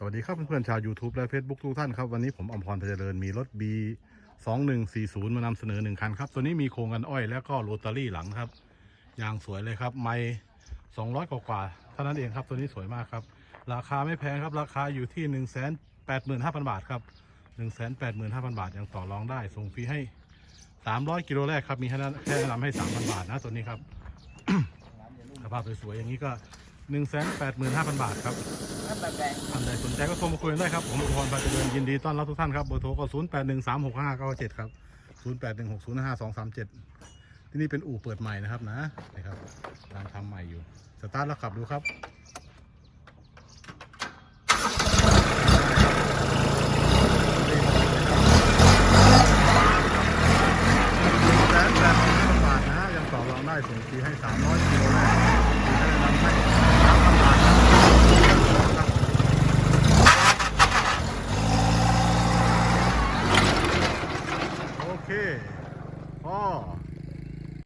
สวัสดีครับเพื่อนๆชาว YouTube และ Facebook ทุกท่านครับ วันนี้ผมอมพรพเจริญมีรถ B 2140 มานำเสนอหนึ่งคันครับ ตัวนี้มีโครงกันอ้อยแล้วก็โรตารี่หลังครับ ยางสวยเลยครับ ไม่200 กว่ากว่าๆเท่านั้นเองครับ ตัวนี้สวยมากครับ ราคาไม่แพงครับ ราคาอยู่ที่ 185,000 บาทครับ 185,000 บาทยังต่อรองได้ ส่งฟรีให้ 300 กิโลแรกครับ มีแค่แค่แนะนำให้ 3,000 บาทนะตัวนี้ครับสภาพสวยๆอย่างนี้ก็ 185,000 บาทครับท่านใดสนใจก็โทรมาคุยกันได้ครับ ผมอุพรปาเจริญยินดีต้อนรับทุกท่านครับเบอร์โทรก็ 0 8 1 3 6 5 9 7 ครับ 0 8 1 6 0 5 2 3 7 ที่นี่เป็นอู่เปิดใหม่นะครับนะนี่ครับกำลังทำใหม่อยู่ สตาร์ทแล้วขับดูครับแสนแปดพันห้าบาทนะฮะยังต่อรองได้ส่งฟรีให้300กิโลแรก 아.